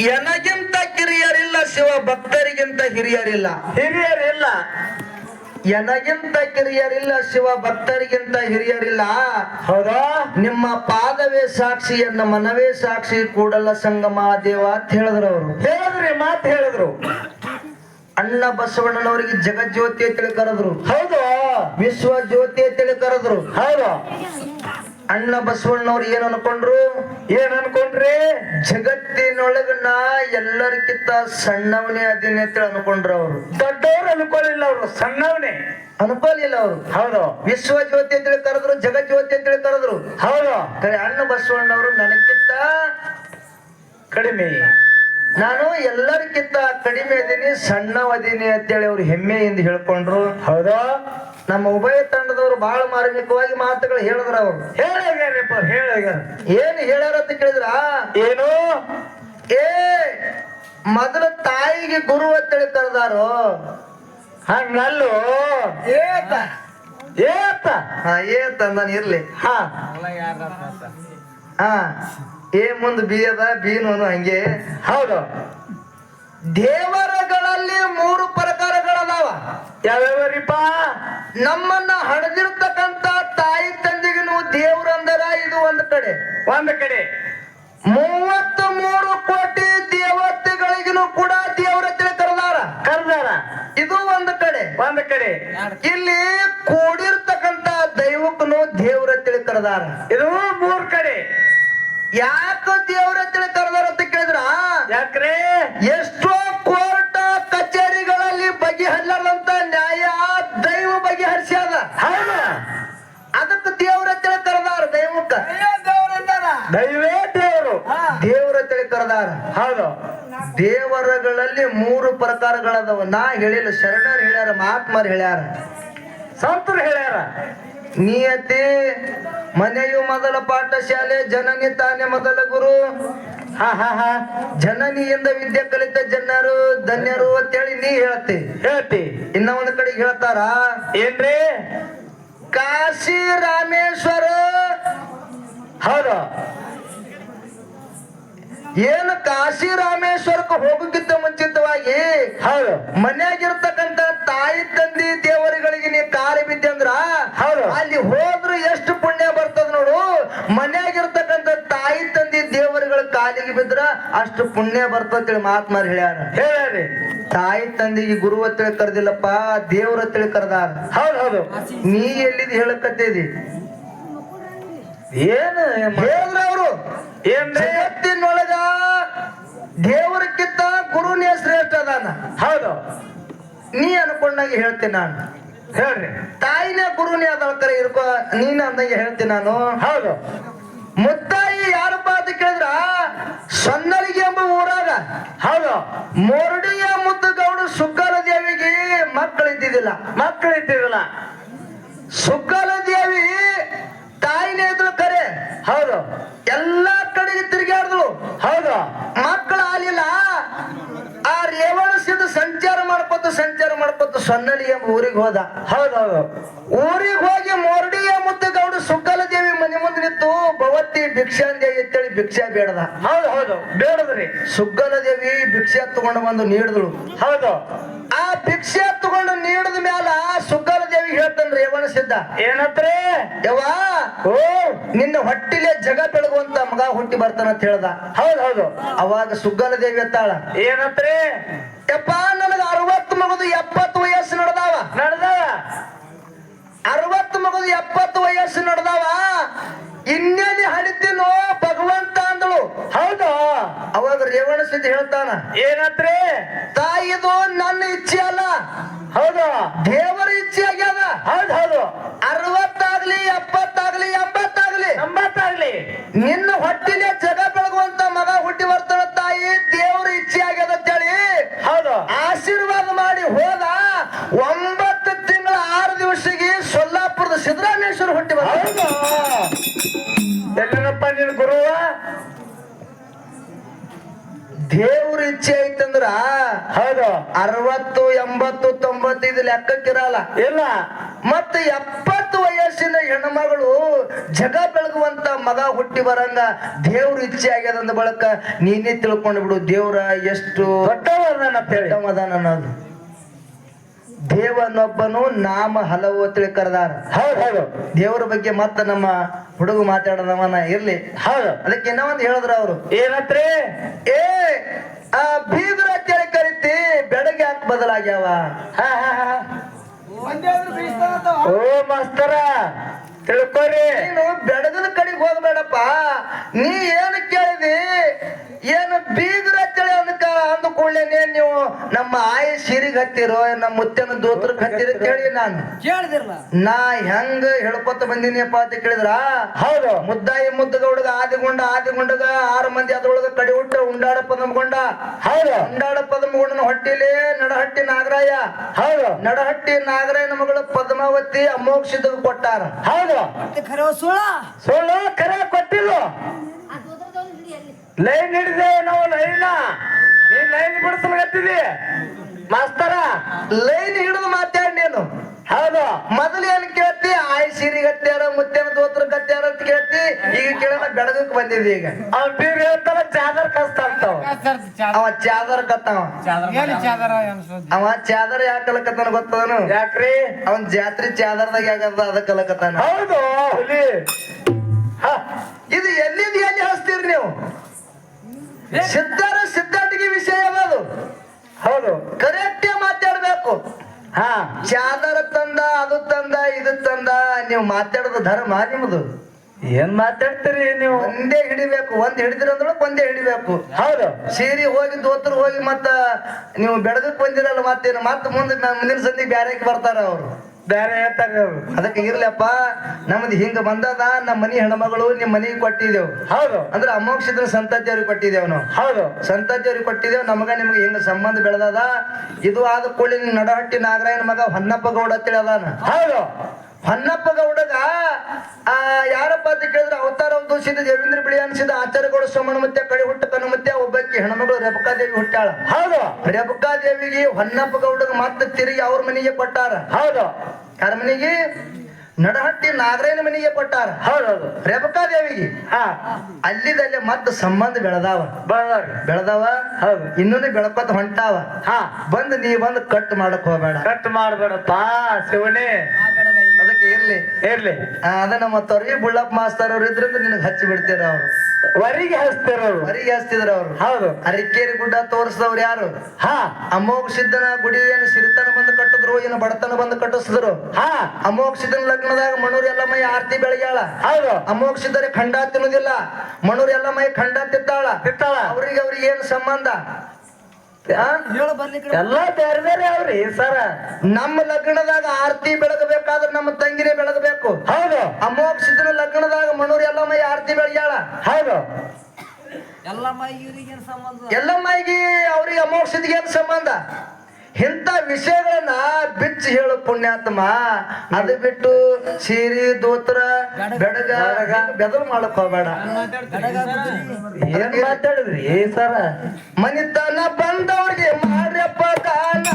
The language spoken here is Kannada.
ಎನಗಿಂತ ಕಿರಿಯರಿಲ್ಲ ಶಿವ ಭಕ್ತರಿಗಿಂತ ಹಿರಿಯರಿಲ್ಲ. ಹಿರಿಯರಿಲ್ಲ. ಎನಗಿಂತ ಕಿರಿಯರಿಲ್ಲ ಶಿವ ಭಕ್ತರಿಗಿಂತ ಹಿರಿಯರಿಲ್ಲ. ಹೌದಾ? ನಿಮ್ಮ ಪಾದವೇ ಸಾಕ್ಷಿ ಎನ್ನ ಮನವೇ ಸಾಕ್ಷಿ ಕೂಡಲ್ಲ ಸಂಗಮ ದೇವ ಅಂತ ಹೇಳಿದ್ರು ಅವರು. ಹೇಳಿದ್ರಿ ಮಾತು ಹೇಳಿದ್ರು. ಅಣ್ಣ ಬಸವಣ್ಣನವರಿಗೆ ಜಗಜ್ಯೋತಿ ತಿಳಿ ಕರೆದ್ರು. ಹೌದು. ವಿಶ್ವ ಜ್ಯೋತಿ ತಿಳಿ ಕರೆದ್ರು. ಹೌದು. ಅಣ್ಣ ಬಸವಣ್ಣವ್ರು ಏನ್ ಅನ್ಕೊಂಡ್ರು? ಏನ್ ಅನ್ಕೊಂಡ್ರಿ? ಜಗತ್ತಿನೊಳಗ ನಾ ಎಲ್ಲರಿಗಿಂತ ಸಣ್ಣವನೇ ಅದೇನೆ ಅಂತೇಳಿ ಅನ್ಕೊಂಡ್ರು ಅವರು. ದೊಡ್ಡವ್ರು ಅನ್ಕೊಳ್ಳಿಲ್ಲ ಅವರು ಸಣ್ಣವನೇ. ಅನ್ಕೋಲಿಲ್ಲ ಅವರು. ಹೌದು. ವಿಶ್ವ ಜ್ಯೋತಿ ಅಂತೇಳಿ ಕರೆದ್ರು ಜಗಜ್ಯೋತಿ ಅಂತೇಳಿ ಕರೆದ್ರು ಹೌದು. ಕರೆ ಅಣ್ಣ ಬಸವಣ್ಣವರು ನನಗಿಂತ ಕಡಿಮೆ. ನಾನು ಎಲ್ಲರಿಗಿಂತ ಕಡಿಮೆ ಅದೀನಿ ಸಣ್ಣವದೀನಿ ಅಂತೇಳಿ ಅವ್ರು ಹೆಮ್ಮೆಯಿಂದ ಹೇಳ್ಕೊಂಡ್ರು. ಹೌದು. ನಮ್ಮ ಉಭಯ ತಂಡದವರು ಬಹಳ ಮಾರ್ಮಿಕವಾಗಿ ಮಾತುಗಳು ಹೇಳಿದ್ರ ಅವರು. ಹೇಳಿಗ್ಯಾರಪ್ಪ ಹೇಳಿಗ್ಯಾರ ಏನು ಹೇಳ್ಯಾರ ಅಂತ ಕೇಳಿದ್ರ? ಏನು? ಏ ಮೊದಲ ತಾಯಿಗೆ ಗುರು ಅಂತೇಳಿ ಕರೆದಾರು. ಹಂಗಲ್ಲೋ? ಏತ. ಏತ? ಹಾ ಏತ ಅಂದಾನ ಇರ್ಲಿ. ಹಾ. ಹಾ ಏ ಮುಂದ್ ಬಿ ಅದ ಬೀನು ಹಂಗೆ. ಹೌದು. ದೇವರಗಳಲ್ಲಿ ಮೂರು ಪ್ರಕಾರಗಳದಾವ. ಯಾವ್ಯಾವರಿಪ್ಪ? ನಮ್ಮನ್ನ ಹಣದಿರ್ತಕ್ಕಂತ ತಾಯಿ ತಂದೆಗಿನೂ ದೇವ್ರಂದರ ಇದು ಒಂದ್ ಕಡೆ. ಒಂದ್ ಕಡೆ. ಮೂವತ್ತ ಮೂರು ಕೋಟಿ ದೇವತೆಗಳಿಗಿನೂ ಕೂಡ ದೇವರ ಕರೆದಾರ. ಕರ್ದಾರ. ಇದು ಒಂದು ಕಡೆ. ಒಂದ್ ಕಡೆ. ಇಲ್ಲಿ ಕೂಡಿರ್ತಕ್ಕಂತ ದೈವಕ್ಕನು ದೇವರ ಕರೆದಾರ. ಇದು ಮೂರ್ ಕಡೆ. ಯಾಕ ದೇವ್ರ ಕರೆದಾರ ಅಂತ ಕೇಳಿದ್ರ? ಯಾಕ್ರೆ? ಎಷ್ಟೋ ಕೋರ್ಟ್ ಕಚೇರಿಗಳಲ್ಲಿ ಬಗೆಹರಿಲಾರ್ದಂತ ದೈವೇ ದೇವರು. ದೇವರ ತಿಳಿ ಕರೆದಾರ ಹೌದು. ದೇವರಗಳಲ್ಲಿ ಮೂರು ಪ್ರಕಾರಗಳದವ. ನಾ ಹೇಳಿಲ್ಲ ಶರಣರು ಹೇಳ್ಯಾರ ಮಹಾತ್ಮರು ಹೇಳ್ಯಾರ. ಸಂತರು ಹೇಳ್ಯಾರ. ನಿಯತಿ ಮನೆಯು ಮೊದಲ ಪಾಠಶಾಲೆ ಜನನಿ ತಾನೇ ಮೊದಲ ಗುರು. ಹಾ ಹಾ ಹಾ. ಜನನಿಯಿಂದ ವಿದ್ಯೆ ಕಲಿತ ಜನರು ಧನ್ಯರು ಅಂತೇಳಿ ನೀ ಹೇಳ್ತಿ. ಹೇಳ್ತಿ. ಇನ್ನ ಒಂದ್ ಕಡೆ ಹೇಳ್ತಾರ ಏನ್ರಿ? ಕಾಶಿ ರಾಮೇಶ್ವರ. ಹೌದು. ಏನು ಕಾಶಿ ರಾಮೇಶ್ವರಕ್ಕೆ ಹೋಗಕ್ಕಿಂತ ಮುಂಚಿತವಾಗಿ ಹೌದು. ಮನ್ಯಾಗಿರ್ತಕ್ಕಂತ ತಾಯಿ ತಂದಿ ದೇವರುಗಳಿಗೆ ನೀ ಕಾಲಿ ಬಿದ್ದೆ ಅಂದ್ರ ಹೌದು. ಅಲ್ಲಿ ಹೋದ್ರು ಎಷ್ಟು ಪುಣ್ಯ ಬರ್ತದ ನೋಡು. ಮನ್ಯಾಗಿರ್ತಕ್ಕಂತ ತಾಯಿ ತಂದಿ ದೇವರುಗಳ ಕಾಲಿಗೆ ಬಿದ್ರ ಅಷ್ಟು ಪುಣ್ಯ ಬರ್ತಂತೇಳಿ ಮಹಾತ್ಮರು ಹೇಳ್ಯಾರ. ಹೇಳ್ಯಾರಿ ತಾಯಿ ತಂದಿಗೆ ಗುರು ಹತ್ತಿಳಿ ಕರೆದಿಲ್ಲಪ್ಪ ದೇವ್ರ ಹತ್ತಿಳಿ ಕರೆದಾರ ಹೌದು ಹೌದು. ನೀ ಎಲ್ಲಿದ್ ಹೇಳಕತ್ತಿದಿ? ಏನು ಹೇಳಿದ್ರ ಅವರು ಏನ್ರಿ? ಜಗತ್ತಿನೊಳಗ ದೇವರಕ್ಕಿಂತ ಗುರುನೇ ಶ್ರೇಷ್ಠ ಅದಾನ. ಹೌದು. ನೀ ಅನ್ಕೊಂಡಾಗ ಹೇಳ್ತೀನಿ ನಾನು. ಹೇಳ್ರಿ. ತಾಯಿನೇ ಗುರುನೇ ಅದಾವ ಕರೆ ಇರ್ಕೋ ನೀನ್ ಅಂದಂಗೆ ಹೇಳ್ತೀನಿ ನಾನು. ಹೌದು. ಮುತ್ತಾಯಿ ಯಾರಪ್ಪ ಅಂತ ಕೇಳಿದ್ರ? ಸೊನ್ನಲಿಗೆ ಎಂಬ ಊರಾಗ. ಹೌದು. ಮೊರಡಿಯ ಮುದ್ದುಗೌಡ ಸುಗ್ಗಲ ದೇವಿಗೆ ಮಕ್ಕಳು ಇದ್ದಿದ್ದಿಲ್ಲ. ಮಕ್ಕಳು ಇದ್ದಿರಲ್ಲ ಸುಗ್ಗಲ ದೇವಿ ತಾಯಿನೇ ಇದ್ಳು ಕರೆ ಹೌದು ಎಲ್ಲಾ ಕಡೆಗೆ ತಿರುಗಾಡಿದ್ಳು ಹೌದು ಮಕ್ಕಳು ಆಲಿಲ್ಲ ಆ ರೇವಣ ಸಿದ್ಧ ಸಂಚಾರ ಮಾಡ್ಕೊತ ಸಂಚಾರ ಸೊನ್ನಲಿ ಎಂಬ ಊರಿಗೆ ಹೋದ. ಹೌದೌದು ಹೌದು. ಊರಿಗೆ ಹೋಗಿ ಮೊರಡಿಯ ಮುದ್ದಗೌಡ ಸುಕ್ಕಲ ದೇವಿ ಮನೆ ಮುಂದೆ ನಿಂತು ಭವತಿ ಭಿಕ್ಷಾಂದೆ ಅಂತೇಳಿ ಭಿಕ್ಷಾ ಬೇಡದ. ಹೌದು ಹೌದು. ಬೇಡದ್ರಿ. ಸುಗ್ಗಲ ದೇವಿ ಭಿಕ್ಷೆ ತಗೊಂಡು ಬಂದು ನೀಡಿದಳು. ಹೌದು. ಆ ಭಿಕ್ಷೆ ತಗೊಂಡು ನೀಡಿದ ಮ್ಯಾಲ ಸುಗ್ಗಲ ದೇವಿ ಹೇಳ್ತಾನ ರೇವಣ ಸಿದ್ಧ. ಏನತ್ರಿ? ಯವಾ ಓ. ನಿನ್ನ ಹೊಟ್ಟಿಲೆ ಜಗ ಬೆಳಗುವಂತ ಮಗ ಹುಟ್ಟಿ ಬರ್ತಾನ ಅಂತ ಹೇಳ್ದ. ಹೌದು ಹೌದು. ಅವಾಗ ಸುಗ್ಗಲ ದೇವಿ ಎತ್ತಾಳ. ಏನತ್ರಿ? ಯಪ್ಪ ನನಗ ಅರವತ್ತು ಮಗದು ಎಪ್ಪತ್ತು ವಯಸ್ಸು ನಡೆದಾವ ನಡ್ದಾವ ಅರವತ್ತು ಮಗದು ಎಪ್ಪತ್ತು ನಡೆದವ? ಇನ್ನೇನಿ ಹಡಿತೀನೋ ಭಗವಂತ ಅಂದಳು. ಹೌದು? ಅವಾಗ ರೇವಣ ಸಿದ್ಧ ಹೇಳ್ತಾನ ಏನತ್ರಿ? ತಾಯಿದು ನನ್ನ ಇಚ್ಛೆ ಅಲ್ಲ. ಹೌದು? ದೇವರ ಇಚ್ಛೆ ಆಗ್ಯಾದ ಎಲ್ಲನಪ್ಪ ನಿನ್ ಗುರುವ? ದೇವ್ರ ಇಚ್ಛೆ ಐತಂದ್ರ ಹೌದು. ಅರವತ್ತು ಎಂಬತ್ತು ತೊಂಬತ್ತೈದು ಲೆಕ್ಕಕ್ಕಿರಲ್ಲ. ಇಲ್ಲ. ಮತ್ತೆ ಎಪ್ಪತ್ತು ವಯಸ್ಸಿನ ಹೆಣ್ಮಗಳು ಜಗ ಬೆಳಗುವಂತ ಮಗ ಹುಟ್ಟಿ ಬರಂಗ ದೇವ್ರ ಇಚ್ಛೆ ಆಗ್ಯದ ಅಂದ ಬಳಕ ನೀನೇ ತಿಳ್ಕೊಂಡು ಬಿಡು ದೇವ್ರ ಎಷ್ಟು ದೊಡ್ಡವರ ನನ್ನ ಅನ್ನೋದು ದೇವನೊಬ್ಬನು ನಾಮ ಹಲವು ತಿಳಿ ಕರೆದಾರ. ಹೌದು ಹೌದು. ದೇವರ ಬಗ್ಗೆ ಮತ್ತ ನಮ್ಮ ಹುಡುಗ ಮಾತಾಡದವನ ಇರ್ಲಿ. ಹೌದು. ಅದಕ್ಕೆ ಇನ್ನೂ ಒಂದು ಹೇಳಿದ್ರ ಅವರು. ಏನತ್ರಿ? ಏ ಆ ಬೀದ್ರ ಅಂತೇಳಿ ಕರಿತಿ ಬೆಳಗ್ಗೆ ಹಾಕ್ ಬದಲಾಗ್ಯಾವ. ಹಾ ಹಾ ಹಾ. ಓ ಮಾಸ್ತರ ತಿಳ್ಕೊರಿ ನೀನು ಬೆಡಗದ ಕಡೆಗೆ ಹೋಗ್ಬೇಡಪ್ಪ. ನೀ ಏನು ಕೇಳಿದಿ? ಏನು ಬೀಗ್ರ ಅಂತೇಳಿ ಅಂದಕ ಅಂದ ಕೂಡಲೇ ನೀವು. ನಮ್ಮ ಆಯ ಸಿರಿಗ್ ಹತ್ತಿರೋ ನಮ್ಮ ಮುತ್ತನ ದೋತ್ರಕ್ ಹತ್ತಿರ ಕೇಳಿ ನಾನು. ಕೇಳಿದಿರಲ್ಲ ನಾ ಹೆಂಗ ಹೇಳ್ಕೊತ ಬಂದಿನಿಯಪ್ಪ ಅಂತ ಕೇಳಿದ್ರ? ಹೌದು. ಮುದ್ದಾಯಿ ಮುದ್ದಗೌಡಗ ಆದಿಗೊಂಡ ಆದಿಗೊಂಡಗ ಆರು ಮಂದಿ ಅದ್ರೊಳಗ ಕಡಿ ಹುಟ್ಟ ಉಂಡಾಡ ಪದಮಗೊಂಡ. ಹೌದು. ಉಂಡಾಡ ಪದಮಗೊಂಡನ ಹೊಟ್ಟಿಲಿ ನಡಹಟ್ಟಿ ನಾಗರಾಯ. ಹೌದು. ನಡಹಟ್ಟಿ ನಾಗರಾಯನ ಮಗಳು ಪದ್ಮಾವತಿ ಅಮೋಕ್ಷಿತ ಕೊಟ್ಟಾರ. ಹೌದು. ಸುಳ್ಳು? ಕರೆ ಕೊಟ್ಟಿಲ್ಲ. ಲೈನ್ ಹಿಡಿದೆ ನಾವು ಲೈನ್ ನೀ ಲೈನ್ ಬಿಡಿಸ್ಲಾಗತ್ತಿದಿ ಮಾಸ್ತರ ಲೈನ್ ಹಿಡಿದು ಮಾತಾಡ್ ನೀನು. ಹೌದು ಮೊದಲು ಏನ್ ಕೇಳ್ತಿ? ಆಯ್ ಸೀರಿ ಗತ್ಯಾರ ಮುತ್ತೇನ ದೋತ್ರ ಗತ್ಯಾರ ಅಂತ ಕೇಳ್ತಿ. ಈಗ ಕೇಳಲ್ಲ ಬೆಳಗಕ್ ಬಂದಿದ್ದಿ ಈಗ. ಅವ್ರ ಬೀರ್ ಹೇಳ್ತಾರ ಚಾದರ್ ಕಷ್ಟ ಅಂತಾವ. ಅವ ಚಾದರ್ ಕತ್ತಾವ. ಚಾದರ ಅವ ಚಾದರ್ ಯಾಕಲಕತ್ತಾನ ಗೊತ್ತದನು? ಯಾಕ್ರಿ? ಅವನ್ ಜಾತ್ರೆ ಚಾದರ್ದಾಗ ಯಾಕದ ಅದ ಕಲಕತ್ತಾನ? ಹೌದು. ಹುಲಿ. ಹ, ಇದು ಎಲ್ಲಿಂದ ಎಲ್ಲಿ ಹಚ್ತೀರಿ ನೀವು? ಸಿದ್ಧಾರ ಸಿದ್ಧಟಿಗೆ ವಿಷಯ ಅದು ಹೌದು. ಕರೆಕ್ಟ್ ಮಾತಾಡ್ಬೇಕು. ಹಾ ಚಾದರ ತಂದ ಅದು ತಂದ ಇದು ತಂದ ನೀವು ಮಾತಾಡೋದು ಧರ್ಮ ನಿಮ್ದು. ಏನ್ ಮಾತಾಡ್ತೀರಿ ನೀವು? ಒಂದೇ ಹಿಡಿಬೇಕು. ಒಂದ್ ಹಿಡಿದಿರಂದ್ರೆ ಒಂದೇ ಹಿಡಿಬೇಕು. ಹೌದು. ಸೀರಿ ಹೋಗಿ ದೋತ್ರ ಹೋಗಿ ಮತ್ತ ನೀವು ಬೆಳಗಕ್ ಬಂದಿರಲ್ಲ ಮತ್ತೇನು? ಮತ್ತ ಮುಂದೆ ಮುಂದಿನ ಸಂದಿ ಬ್ಯಾರೆಕ್ ಬರ್ತಾರ ಅವ್ರು. ಬೇರೆ ಹೇಳ್ತಾರೆ ಅದಕ್ಕೆ ಇರ್ಲಪ್ಪ ನಮ್ದು ಹಿಂಗ ಬಂದದ ನಮ್ಮ ಮನಿ ಹೆಣ್ಮಗಳು ನಿಮ್ ಮನಿಗೆ ಕೊಟ್ಟಿದ್ದೇವು ಹೌದು. ಅಂದ್ರೆ ಅಮೋಕ್ಷದ್ರ ಸಂತತಿ ಅವ್ರಿಗೆ ಕೊಟ್ಟಿದ್ದೇವ್ ನಾವು. ಹೌದು. ಸಂತತಿ ಅವ್ರಿಗೆ ಕೊಟ್ಟಿದ್ದೇವ್ ನಮಗ ನಿಮ್ಗೆ ಹಿಂಗ ಸಂಬಂಧ ಬೆಳೆದದ? ಇದು ಆದ ಕೂಡಲೇ ನಡಹಟ್ಟಿ ನಾಗರಾಯನ ಮಗ ಹೊನ್ನಪ್ಪ ಗೌಡ ಅಂತೇಳಿ ಅದಾನ ಹೌದು. ಹೊನ್ನಪ್ಪ ಗೌಡಗ ಆ ಯಾರಪ್ಪ ಅಂತ ಕೇಳಿದ್ರೆ ಅವತಾರ ದೂಷಿತ ದೇವೇಂದ್ರ ಬಿಳಿ ಅನ್ಸಿದ ಆಚಾರ್ಯಗೌಡ ಸೋಮಣ್ಣ ಮತ್ತೆ ಕಡೆ ಹುಟ್ಟ ರೇಪಕಾದೇವಿ ಹುಟ್ಟಾಳ ಹೌದು. ರೇಪಕಾದೇವಿಗೆ ಹೊನ್ನಪ್ಪ ಗೌಡಗ ಮತ್ತೆ ತಿರುಗಿ ಅವ್ರ ಮನೆಗೆ ಕೊಟ್ಟಾರ. ಹೌದು. ಯಾರ ಮನೆಗೆ? ನಡಹಟ್ಟಿ ನಾಗರೇನ ಮನೆಗೆ ಕೊಟ್ಟಾರ. ಹೌದೌದು ರೇಪಕಾದೇವಿಗೆ ಹಾ. ಅಲ್ಲಿದಲ್ಲೇ ಮತ್ತೆ ಸಂಬಂಧ ಬೆಳೆದಾವ. ಬೆಳದಾವ ಬೆಳೆದಾವ? ಹೌದು. ಇನ್ನೂ ಬೆಳಕೋತ ಹೊಂಟಾವ. ಹಾ. ಬಂದ್ ನೀ ಬಂದ್ ಕಟ್ ಮಾಡಕ್ ಹೋಗ್ಬೇಡ. ಕಟ್ ಮಾಡ್ಬೇಡಪ್ಪ ಶಿವನೇ. ಅದಕ್ಕೆ ಇರ್ಲಿ. ಇರ್ಲಿ. ಆ, ಅದ ನಮ್ಮ ತೊರಗಿ ಬುಳ್ಳಪ್ಪ ಮಾಸ್ತರ್ ಅವ್ರು ಇದ್ರಿಂದ ನಿನಗ್ ಹಚ್ಚಿ ಬಿಡ್ತೀರ ಅವ್ರು. ವರಿಗೆ ಅವ್ರು. ವರಿಗ್ ಹಚ್ತಿದ್ರ ಅವ್ರು. ಹೌದು. ಅರಿಕೇರಿ ಗುಡ್ಡ ತೋರಿಸಿದವ್ರು ಯಾರು? ಹಾ. ಅಮೋಘ ಸಿದ್ಧನ ಗುಡಿ ಏನು ಸಿರಿತನ ಬಂದು ಕಟ್ಟಿದ್ರು ಏನು ಬಡತನ ಬಂದು ಕಟ್ಟಿಸಿದ್ರು. ಹಾ. ಅಮೋಘ ಸಿದ್ಧನ ಲಗ್ನದಾಗ ಮಣೂರ್ ಎಲ್ಲ ಮೈ ಆರತಿ ಬೆಳಗ್ಯಾಳ ಹೌದು. ಅಮೋಘ ಸಿದ್ಧರ ಖಂಡ ತಿನ್ನುದಿಲ್ಲ. ಮಣೂರ್ ಎಲ್ಲ ಮೈ ಖಂಡ ತಿತ್ತಾಳ ತಿತ್ತಾಳ ಅವ್ರಿಗೆ ಅವ್ರಿಗೆ ಏನು ಸಂಬಂಧ? ಹೇಳು ಕಡೆ ಎಲ್ಲ ಬೇರೆ ಬೇರೆ ಅವ್ರಿ ಸರ. ನಮ್ಮ ಲಗ್ನದಾಗ ಆರತಿ ಬೆಳಗಬೇಕಾದ್ರೆ ನಮ್ಮ ತಂಗಿನೇ ಬೆಳಗಬೇಕು. ಹೌದು. ಅಮೋಕ್ಷಿತ ಲಗ್ನದಾಗ ಮಣ್ಣೂರ್ ಎಲ್ಲ ಮೈ ಆರತಿ ಬೆಳಗ್ಯಾಳ ಹೌದು. ಎಲ್ಲಮ್ಮ ಇವ್ರಿಗೆ ಸಂಬಂಧ? ಎಲ್ಲಮ್ಮಾಗಿ ಅವ್ರಿಗೆ ಅಮೋಘ ಏನ್ ಸಂಬಂಧ? ಇಂಥ ವಿಷಯಗಳನ್ನ ಬಿಚ್ಚಿ ಹೇಳು ಪುಣ್ಯಾತ್ಮ. ಅದು ಬಿಟ್ಟು ಸೀರಿ ದೋತ್ರ ಬೆಡಗ ಬೆದಲ್ ಮಾಡಕ್ ಹೋಗ್ಬೇಡ. ಏನ್ ಮಾತಾಡಿದ್ರಿ? ಸರ. ಮನಿತನ ಬಂದವ್ರಿಗೆ ಮಾಡ್ರಪ್ಪ ದಾನ.